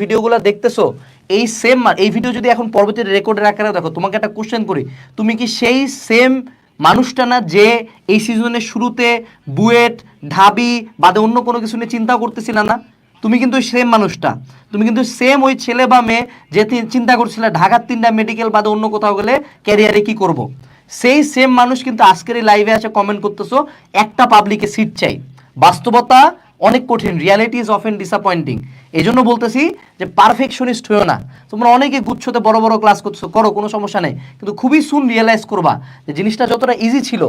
ভিডিওগুলো দেখতেছো, এই সেম এই ভিডিও যদি এখন পরবর্তীতে রেকর্ডের আকারে দেখো, তোমাকে একটা কোশ্চেন করি। তুমি কি সেই সেম মানুষটা না যে এই সিজনের শুরুতে বুয়েট, ঢাবি, বাদে অন্য কোনো কিছু নিয়ে চিন্তা করতেছিল না? তুমি কিন্তু সেম মানুষটা। তুমি কিন্তু সেম ওই ছেলে বা মেয়ে যে চিন্তা করছিলে ঢাকার তিনটা মেডিকেল বাদে অন্য কোথাও গেলে ক্যারিয়ারে কি করব। সেই সেম মানুষ কিন্তু আজকের এই লাইভে এসে কমেন্ট করতেছো, একটা পাবলিকে সিট চাই। বাস্তবতা অনেক কঠিন রিয়ালিটি ইজ অফেন ডিসঅ্যাপয়েন্টিং এই জন্য বলতেছি যে পারফেকশনিস্ট হয়েও না। তোমরা অনেকে গুচ্ছতে বড় বড় ক্লাস করছ, করো, কোনো সমস্যা নেই। কিন্তু খুবই সুন রিয়েলাইজ করবা যে জিনিসটা যতটা ইজি ছিল,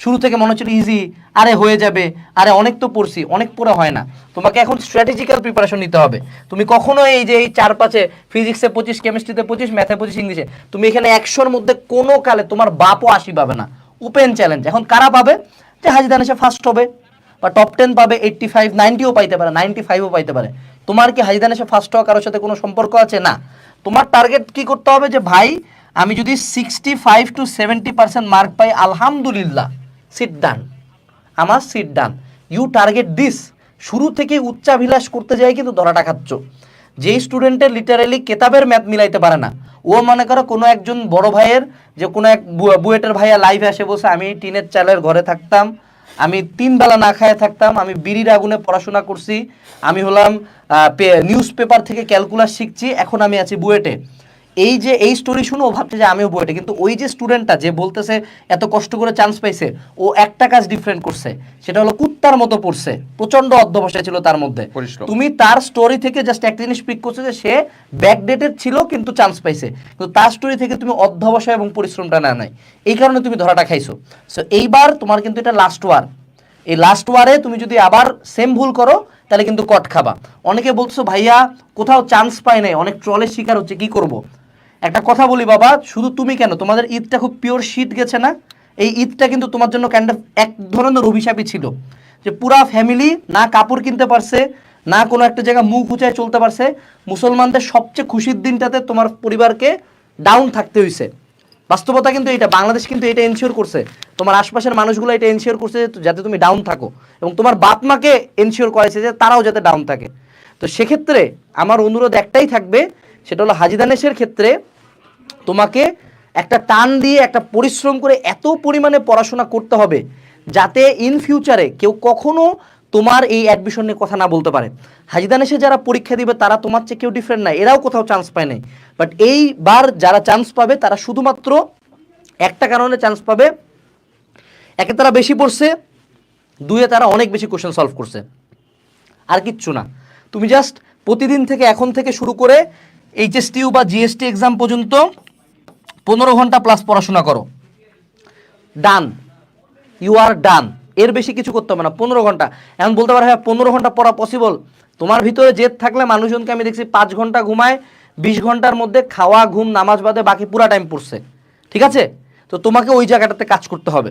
শুরু থেকে মনে হচ্ছিল ইজি আরে হয়ে যাবে, আরে অনেক তো পড়ছি, অনেক পড়ে হয় না। তোমাকে এখন স্ট্র্যাটেজিক্যাল প্রিপারেশন নিতে হবে। তুমি কখনো এই যে এই চার পাঁচে ফিজিক্সে পঁচিশ কেমিস্ট্রিতে পঁচিশ ম্যাথে পঁচিশ ইংলিশে তুমি এখানে একশোর মধ্যে কোনো কালে তোমার বাপও আসি পাবে না। ওপেন চ্যালেঞ্জ এখন কারা পাবে? যে হাজিদান এসে ফার্স্ট হবে। বা টপ টেন পাবে এইট্টি ফাইভ নাইনটিও পাইতে পারে নাইনটি ফাইভও পাইতে পারে। তোমার কি হাজিদান এসে ফার্স্ট হওয়া কারোর সাথে কোনো সম্পর্ক আছে? না। তোমার টার্গেট কি করতে হবে যে, ভাই, আমি যদি sixty five to seventy percent mark পাই, আলহামদুলিল্লাহ সিট ডান আমার seat done you target this শুরু থেকে উচ্চাভিলাষ করতে যাই কিন্তু ধরাটা খাচ্ছ। যেই স্টুডেন্টের লিটারালি কেতাবের ম্যাথ মিলাইতে পারে না। ও মনে করো কোনো একজন বড় ভাইয়ের, যে কোনো এক বুয়েটের ভাইয়া লাইভে এসে বসে, আমি টিনের চালের ঘরে থাকতাম আমি তিন বেলা না খায় থাকতাম, আমি বিড়ির আগুনে পড়াশোনা করছি, আমি হলাম নিউজ পেপার থেকে ক্যালকুলাস শিখছি, এখন আমি আছি বুয়েটে। এই যে এই স্টোরি শুনে ও ভাবছে যে আমিও বইটা কিন্তু ওই যে স্টুডেন্টটা যে বলতেছে এত কষ্ট করে চান্স পাইছে ও একটা কাজ ডিফারেন্ট করছে। সেটা হলো কুত্তার মতো পড়ছে। প্রচণ্ড অধ্যবসায় ছিল তার মধ্যে। তুমি তার স্টোরি থেকে জাস্ট একটা জিনিস পিক করছ যে সে ব্যাকডেটেড ছিল কিন্তু চান্স পাইছে। কিন্তু তার স্টোরি থেকে তুমি অধ্যবসায় এবং পরিশ্রমটা না নাই। এই কারণে তুমি ধরাটা খাইছো। সো এইবার তোমার কিন্তু এটা লাস্ট ওয়ার এই লাস্ট ওয়ারে তুমি যদি আবার সেম ভুল করো তাহলে কিন্তু কট খাবা। অনেকে বলছো ভাইয়া কোথাও চান্স পায় নাই। অনেক ট্রলের শিকার হচ্ছে কি করব। একটা কথা বলি বাবা, শুধু তুমি কেন? তোমাদের ঈদটা খুব পিওর শীত গেছে না? এই ঈদটা কিন্তু তোমার জন্য কাইন্ড অফ এক ধরনের অভিশাপই ছিল। যে পুরা ফ্যামিলি না কাপড় কিনতে পারছে, না কোনো একটা জায়গায় মুখ উঁচায় চলতে পারছে, মুসলমানদের সবচেয়ে খুশির দিনটাতে তোমার পরিবারকে ডাউন থাকতে হয়েছে বাস্তবতা কিন্তু এটা বাংলাদেশ কিন্তু এটা এনশিওর করছে। তোমার আশপাশের মানুষগুলো এটা এনশিওর করছে যাতে তুমি ডাউন থাকো। এবং তোমার বাপ মাকে এনশিওর করেছে যে তারাও যাতে ডাউন থাকে। তো সেক্ষেত্রে আমার অনুরোধ একটাই থাকবে, সেটা হলো হাজিদানেশের ক্ষেত্রে তোমাকে একটা টান দিয়ে, একটা পরিশ্রম করে এত পরিমাণে পড়াশোনা করতে হবে যাতে ইন ফিউচারে কেউ কখনো তোমার এই অ্যাডমিশন নিয়ে কথা না বলতে পারে। হাজিদানেশে যারা পরীক্ষা দিবে, তারা তোমার চেয়ে কেউ ডিফারেন্ট নাই। এরাও কোথাও চান্স পায় নাই। বাট এইবার যারা চান্স পাবে, তারা শুধুমাত্র একটা কারণে চান্স পাবে। একে তারা বেশি পড়ছে দুয়ে তারা অনেক বেশি কোশ্চেন সলভ করছে। আর কিচ্ছু না। তুমি জাস্ট প্রতিদিন থেকে এখন থেকে শুরু করে এইচএসটিউ বা জিএসটি এক্সাম পর্যন্ত পনেরো ঘণ্টা প্লাস পড়াশোনা করো। ডান ইউ আর ডান এর বেশি কিছু করতে হবে না, পনেরো ঘণ্টা। এমন বলতে পারো হ্যাঁ পনেরো ঘণ্টা পড়া পসিবল তোমার ভিতরে জেদ থাকলে মানুষজনকে আমি দেখছি পাঁচ ঘণ্টা ঘুমায়, বিশ ঘণ্টার মধ্যে খাওয়া, ঘুম, নামাজ বাদে বাকি পুরা টাইম পড়ছে। ঠিক আছে? তো তোমাকে ওই জায়গাটাতে কাজ করতে হবে।